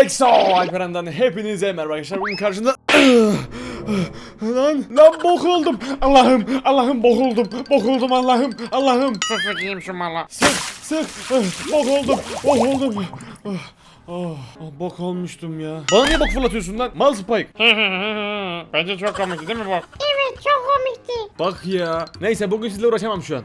Exo Alperen'den hepinize merhaba arkadaşlar. Bugün karşında Lan lan bok oldum. Allah'ım Allah'ım bok oldum. Bok oldum Allah'ım Allah'ım. Sus bakayım şu mala. Sık sık Ah, bok oldum. Bok oldum. Ah, ah, ah, bok olmuştum ya. Bana niye bok fırlatıyorsun lan? Mal Spike. Bence çok komikti değil mi bu? Evet çok komikti. Bak ya. Neyse bugün sizle uğraşamam şu an.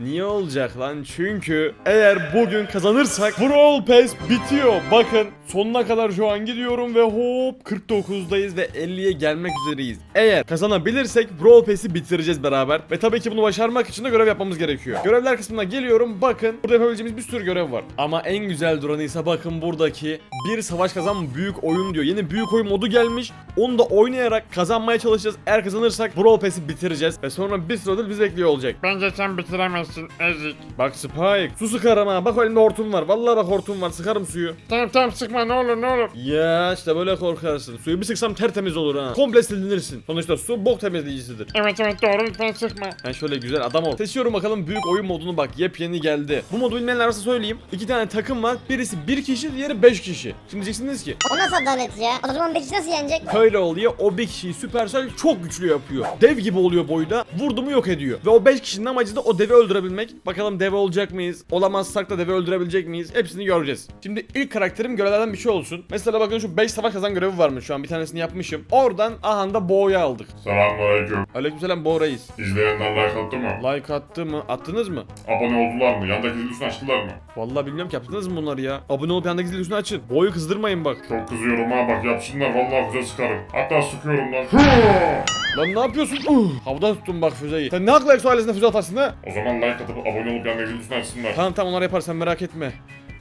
Niye? Olacak lan? Çünkü eğer bugün kazanırsak Brawl Pass bitiyor. Bakın sonuna kadar şu an gidiyorum ve hop 49'dayız ve 50'ye gelmek üzereyiz. Eğer kazanabilirsek Brawl Pass'i bitireceğiz beraber. Ve tabii ki bunu başarmak için de görev yapmamız gerekiyor. Görevler kısmına geliyorum. Bakın burada yapabileceğimiz bir sürü görev var. Ama en güzel duranı ise bakın buradaki bir savaş kazan büyük oyun diyor. Yeni büyük oyun modu gelmiş. Onu da oynayarak kazanmaya çalışacağız. Eğer kazanırsak Brawl Pass'i bitireceğiz. Ve sonra bir sürü ödül bizi bekliyor olacak. Bence sen bitiremezsin ezik. Bak Spike. Su sıkarım ha. Bak elimde hortum var. Vallahi bak hortum var. Sıkarım suyu. Tamam tamam sıkma ne olur ne olur. Ya işte böyle korkarsın. Suyu bir sıksam tertemiz olur ha. Komple silinirsin. Sonuçta su bok temizleyicisidir. Evet evet doğru lütfen sıkma. Ben şöyle güzel adam ol. Seçiyorum bakalım büyük oyun modunu bak. Yepyeni geldi. Bu modu bilmeyenler varsa söyleyeyim. İki tane takım var. Birisi bir kişi, diğeri beş kişi. Şimdi diyeceksiniz ki O nasıl adalet ya? O zaman Bekçi nasıl yenecek? Öyle oluyor. O bir kişiyi Supercell çok güçlü yapıyor. Dev gibi oluyor boyda. Vurdu mu yok ediyor. Ve o 5 kişinin amacı da o devi öldürebilmek. Bakalım dev olacak mıyız? Olamazsak da devi öldürebilecek miyiz? Hepsini göreceğiz. Şimdi ilk karakterim görevlerden bir şey olsun. Mesela bakın şu 5 savaş kazan görevi varmış şu an. Bir tanesini yapmışım. Oradan aha da Bo'yu aldık. Selamünaleyküm. Aleykümselam Bo reis. İzleyenler like attı mı? Like attı mı? Attınız mı? Abone oldular mı? Yandaki zil açtılar mı? Vallahi bilmiyorum ki yaptınız mı bunları ya? Abone olup yandaki zil tuşunu açın. Bo'yu kızdırmayın bak. Çok kızıyorum ha bak yapsınlar vallahi güzel sıkarım. Hatta sıkıyorum lan. Lan ne yapıyorsun? Uh, havada tuttum bak füzeyi. Sen ne akla Exo ailesine füze atarsın ha? o zaman like atıp abone olup zil tuşunu açsınlar. Tamam tamam onları yaparsan merak etme.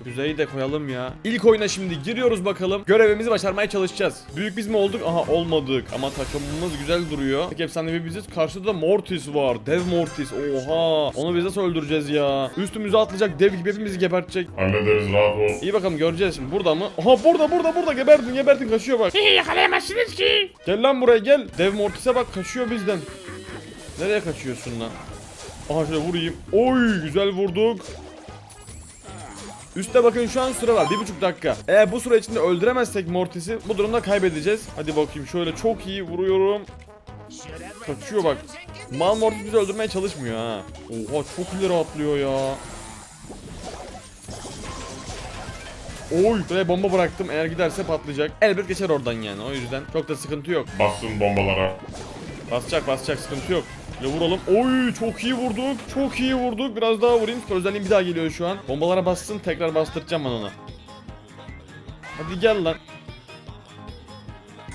Füzeyi de koyalım ya. İlk oyuna şimdi giriyoruz bakalım. Görevimizi başarmaya çalışacağız. Büyük biz mi olduk? Aha olmadık. Ama takımımız güzel duruyor. Tek efsanevi biziz. Karşıda da Mortis var. Dev Mortis. Oha. Onu biz nasıl öldüreceğiz ya? Üstümüze atlayacak dev gibi hepimizi gebertecek. Hallederiz rahat ol. İyi bakalım göreceğiz şimdi. Burada mı? Aha burada burada burada geberdin geberdin kaçıyor bak. Yakalayamazsınız ki. Gel lan buraya gel. Dev Mortis'e bak kaçıyor bizden. Nereye kaçıyorsun lan? Aha şöyle vurayım. Oy güzel vurduk. Üste bakın şu an süre var. Bir buçuk dakika. Eğer bu süre içinde öldüremezsek Mortis'i bu durumda kaybedeceğiz. Hadi bakayım şöyle çok iyi vuruyorum. Kaçıyor bak. Mal Mortis bizi öldürmeye çalışmıyor ha. Oha çok ileri atlıyor ya. Oy buraya bomba bıraktım eğer giderse patlayacak. Elbet geçer oradan yani o yüzden çok da sıkıntı yok. Bassın bombalara. Basacak basacak sıkıntı yok. Şöyle vuralım. Oy çok iyi vurduk. Çok iyi vurduk. Biraz daha vurayım. Özelliğim bir daha geliyor şu an. Bombalara bassın tekrar bastıracağım ben ona. Hadi gel lan.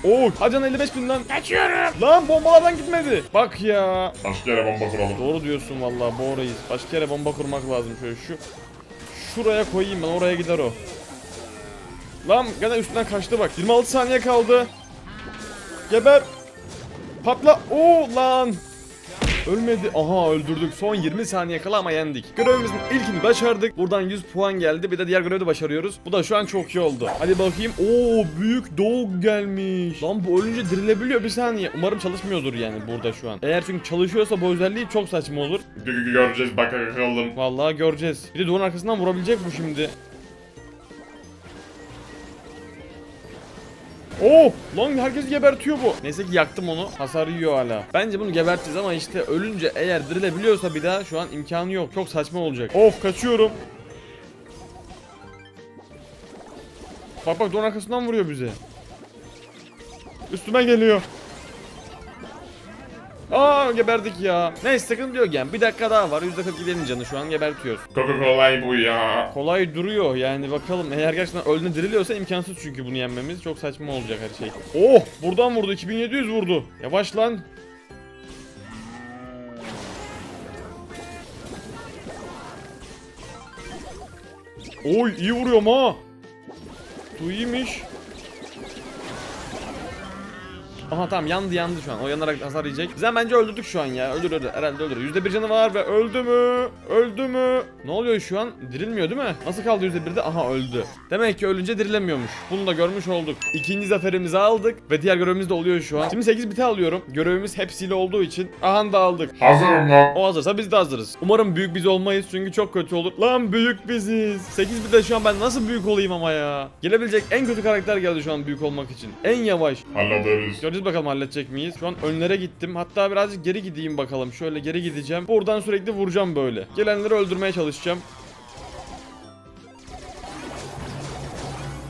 Oo, Hacan 55 bin lan. Kaçıyorum. Lan bombalardan gitmedi. Bak ya. Başka yere bomba kuralım. Doğru diyorsun vallahi bu orayı. Başka yere bomba kurmak lazım şöyle şu. Şuraya koyayım ben oraya gider o. Lan gene üstünden kaçtı bak. 26 saniye kaldı. Geber. Patla. Oo lan. Ölmedi. Aha öldürdük. Son 20 saniye kala ama yendik. Görevimizin ilkini başardık. Buradan 100 puan geldi. Bir de diğer görevi de başarıyoruz. Bu da şu an çok iyi oldu. Hadi bakayım. Oo büyük doğu gelmiş. Lan bu ölünce dirilebiliyor bir saniye. Umarım çalışmıyordur yani burada şu an. Eğer çünkü çalışıyorsa bu özelliği çok saçma olur. Göreceğiz bak bakalım. Vallahi göreceğiz. Bir de duvarın arkasından vurabilecek bu şimdi. Oh! Lan herkes gebertiyor bu. Neyse ki yaktım onu. Hasar yiyor hala. Bence bunu geberteceğiz ama işte ölünce eğer dirilebiliyorsa bir daha şu an imkanı yok. Çok saçma olacak. Of kaçıyorum. Bak bak duvarın arkasından vuruyor bize. Üstüme geliyor. Aa geberdik ya. Neyse sıkıntı yok yani. Bir dakika daha var. %47'nin canı şu an gebertiyoruz. Coca-Cola'yı bu ya. Kolay duruyor yani bakalım. Eğer gerçekten öldüğünde diriliyorsa imkansız çünkü bunu yenmemiz. Çok saçma olacak her şey. Oh buradan vurdu. 2700 vurdu. Yavaş lan. Oy iyi vuruyorum ha. Bu iyiymiş. Aha tamam yandı yandı şu an. O yanarak hasar yiyecek. Biz hemen bence öldürdük şu an ya. Öldür öldür. Herhalde öldür. Yüzde bir canı var ve öldü mü? Öldü mü? Ne oluyor şu an? Dirilmiyor değil mi? Nasıl kaldı yüzde birde? Aha öldü. Demek ki ölünce dirilemiyormuş. Bunu da görmüş olduk. İkinci zaferimizi aldık ve diğer görevimiz de oluyor şu an. Şimdi 8 biti alıyorum. Görevimiz hepsiyle olduğu için. Aha da aldık. Hazırım lan. O hazırsa biz de hazırız. Umarım büyük biz olmayız çünkü çok kötü olur. Lan büyük biziz. 8 bir de şu an ben nasıl büyük olayım ama ya. Gelebilecek en kötü karakter geldi şu an büyük olmak için. En yavaş. Hallederiz. Göreceğiz bakalım halledecek miyiz? Şu an önlere gittim. Hatta birazcık geri gideyim bakalım. Şöyle geri gideceğim. Buradan sürekli vuracağım böyle. Gelenleri öldürmeye çalışacağım.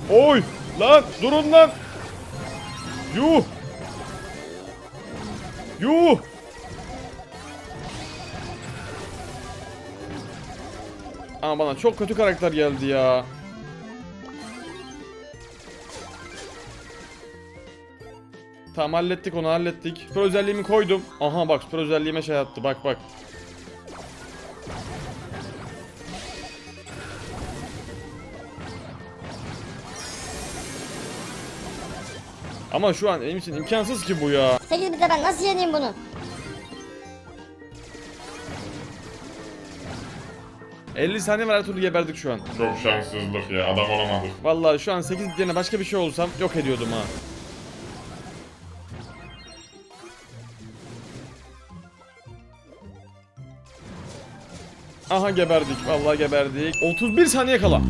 Oy! Lan durun lan! Yuh! Yuh! Ama bana çok kötü karakter geldi ya. Tamam hallettik onu hallettik. Süper özelliğimi koydum. Aha bak süper özelliğime şey attı bak bak. Ama şu an benim için imkansız ki bu ya. 8 bitte ben nasıl yeneyim bunu? ...50 saniye var türlü geberdik şu an. Çok şanssızlık ya. Adam olamadık. Vallahi şu an 8 bit yerine başka bir şey olsam yok ediyordum ha. Aha geberdik. Vallahi geberdik. 31 saniye kala.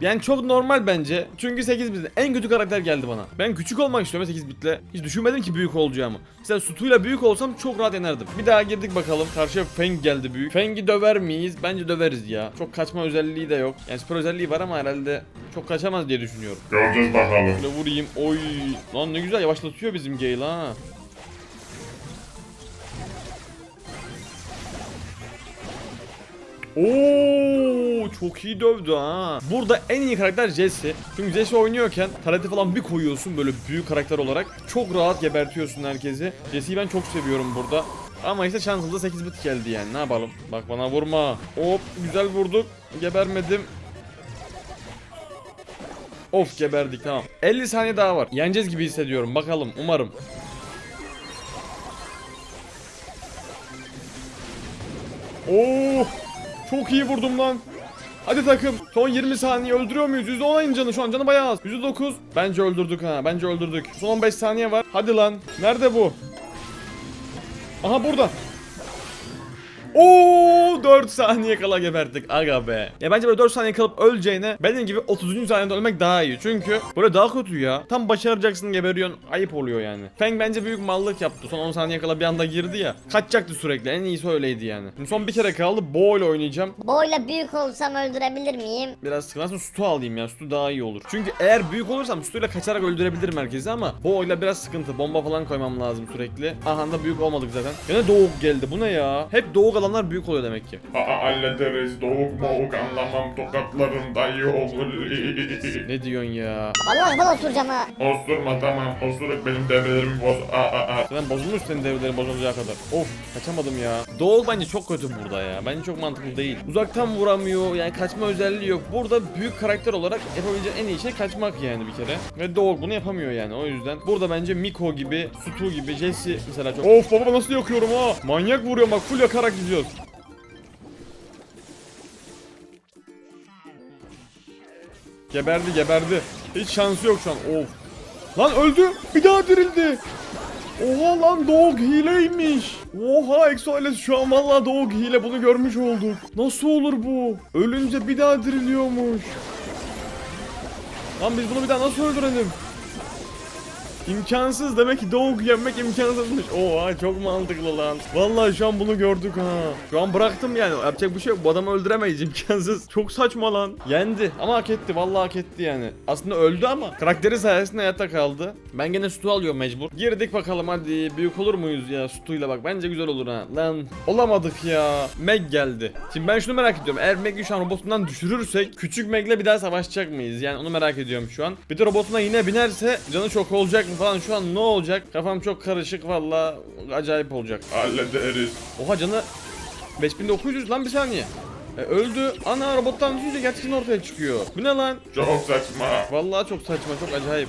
Yani çok normal bence. Çünkü 8 bitte en kötü karakter geldi bana. Ben küçük olmak istiyorum 8 bitle. Hiç düşünmedim ki büyük olacağımı. Mesela Sutu'yla büyük olsam çok rahat yenerdim. Bir daha girdik bakalım. Karşıya Feng geldi büyük. Feng'i döver miyiz? Bence döveriz ya. Çok kaçma özelliği de yok. Yani süper özelliği var ama herhalde çok kaçamaz diye düşünüyorum. Göreceğiz bakalım. Şöyle vurayım. Oy. Lan ne güzel yavaşlatıyor bizim Gale ha. Oo çok iyi dövdü ha. Burada en iyi karakter Jesse. Çünkü Jesse oynuyorken tarete falan bir koyuyorsun böyle büyük karakter olarak. Çok rahat gebertiyorsun herkesi. Jesse'yi ben çok seviyorum burada. Ama işte şansımıza 8 bit geldi yani ne yapalım. Bak bana vurma. Hop güzel vurduk. Gebermedim. Of geberdik tamam. 50 saniye daha var. Yeneceğiz gibi hissediyorum. Bakalım umarım. Oo! Çok iyi vurdum lan. Hadi takım. Son 20 saniye öldürüyor muyuz? %10 canı şu an canı bayağı az. %9. Bence öldürdük ha. Bence öldürdük. Son 15 saniye var. Hadi lan. Nerede bu? Aha burada. Oo 4 saniye kala geberdik aga be. Ya bence böyle 4 saniye kalıp öleceğine benim gibi 30. saniyede ölmek daha iyi. Çünkü böyle daha kötü ya. Tam başaracaksın geberiyorsun. Ayıp oluyor yani. Feng bence büyük mallık yaptı. Son 10 saniye kala bir anda girdi ya. Kaçacaktı sürekli. En iyisi öyleydi yani. Şimdi son bir kere kaldı. Bo ile oynayacağım. Boyla büyük olsam öldürebilir miyim? Biraz. Aslında Stu alayım ya. Stu daha iyi olur. Çünkü eğer büyük olursam Stu ile kaçarak öldürebilirim herkesi ama Bo ile biraz sıkıntı. Bomba falan koymam lazım sürekli. Aha da büyük olmadık zaten. Yine Doğuk geldi. Bu ne ya? Hep Doğuk alanlar büyük oluyor demek ki. Aa, hallederiz. Doğuk moğuk anlamam tokatlarında iyi olur. Ne diyorsun ya? Vallahi ben oturacağım ha. Osurma tamam. Osuruk benim devrelerimi boz. Aa, aa, aa. Zaten bozulmuş senin devreleri bozulacağı kadar. Of kaçamadım ya. Doğul bence çok kötü burada ya. Bence çok mantıklı değil. Uzaktan vuramıyor yani kaçma özelliği yok. Burada büyük karakter olarak yapabileceğin en iyi şey kaçmak yani bir kere. Ve Doğul bunu yapamıyor yani o yüzden. Burada bence Miko gibi, Stu gibi, Jesse mesela çok... Of baba nasıl yakıyorum ha? Manyak vuruyorum bak full yakarak gidiyoruz. Geberdi geberdi. Hiç şansı yok şu an. Of. Lan öldü. Bir daha dirildi. Oha lan Dog hileymiş. Oha Exoales şu an vallahi Dog hile bunu görmüş olduk. Nasıl olur bu? Ölünce bir daha diriliyormuş. Lan biz bunu bir daha nasıl öldürelim? İmkansız demek ki Dog yenmek imkansızmış. Oha çok mantıklı lan. Vallahi şu an bunu gördük ha. Şu an bıraktım yani. Yapacak bir şey yok. Bu adamı öldüremeyiz imkansız. Çok saçma lan. Yendi ama hak etti. Vallahi hak etti yani. Aslında öldü ama karakteri sayesinde hayatta kaldı. Ben gene Stu alıyorum mecbur. Girdik bakalım hadi. Büyük olur muyuz ya Stu'yla bak. Bence güzel olur ha. Lan olamadık ya. Meg geldi. Şimdi ben şunu merak ediyorum. Eğer Meg'i şu an robotundan düşürürsek küçük Meg'le bir daha savaşacak mıyız? Yani onu merak ediyorum şu an. Bir de robotuna yine binerse canı çok olacak mı falan şu an ne olacak? Kafam çok karışık valla acayip olacak. Hallederiz. Oha canı 5900 lan bir saniye. E, öldü. Ana robottan düşünce gerçekten ortaya çıkıyor. Bu ne lan? Çok saçma. Vallahi çok saçma, çok acayip.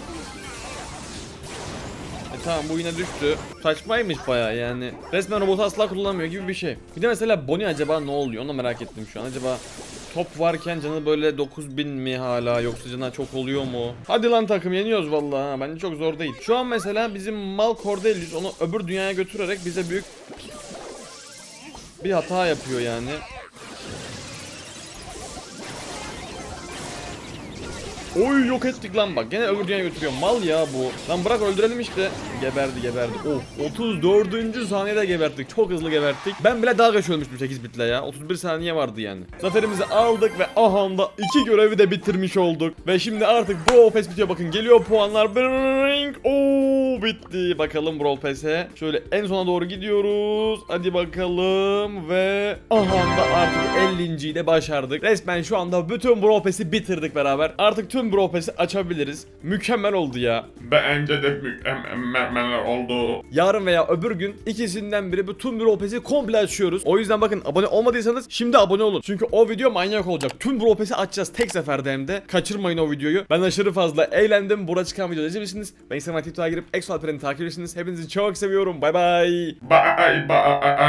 tamam bu yine düştü. Saçmaymış baya yani. Resmen robotu asla kullanmıyor gibi bir şey. Bir de mesela Bonnie acaba ne oluyor onu merak ettim şu an. Acaba top varken canı böyle 9000 mi hala yoksa canı çok oluyor mu? Hadi lan takım yeniyoruz vallahi ha. Bence çok zor değil. Şu an mesela bizim mal Cordelius onu öbür dünyaya götürerek bize büyük bir hata yapıyor yani. Oy yok ettik lan. Bak gene öbür dünyaya götürüyor. Mal ya bu. Lan bırak öldürelim işte. Geberdi geberdi. Of 34. saniyede geberttik. Çok hızlı geberttik. Ben bile daha geç ölmüştüm 8 bitle ya. 31 saniye vardı yani. Zaferimizi aldık ve aha da iki görevi de bitirmiş olduk. Ve şimdi artık Brawl Pass bitiyor. Bakın geliyor puanlar. Bring Oo bitti bakalım Brawl Pass'e Şöyle en sona doğru gidiyoruz Hadi bakalım ve aha da artık 50. de başardık Resmen şu anda bütün Brawl Pass'i bitirdik beraber Artık tüm Brawl Pass'i açabiliriz Mükemmel oldu ya Bence de mükemmel oldu. Yarın veya öbür gün ikisinden biri bütün Brawl Pass'i komple açıyoruz. O yüzden bakın abone olmadıysanız şimdi abone olun. Çünkü o video manyak olacak. Tüm Brawl Pass'i açacağız tek seferde hem de. Kaçırmayın o videoyu. Ben aşırı fazla eğlendim. Burada çıkan videoda izleyebilirsiniz. Ben Instagram TikTok'a girip Exo Alperen'i takip edersiniz. Hepinizi çok seviyorum. Bay bay. Bye bye.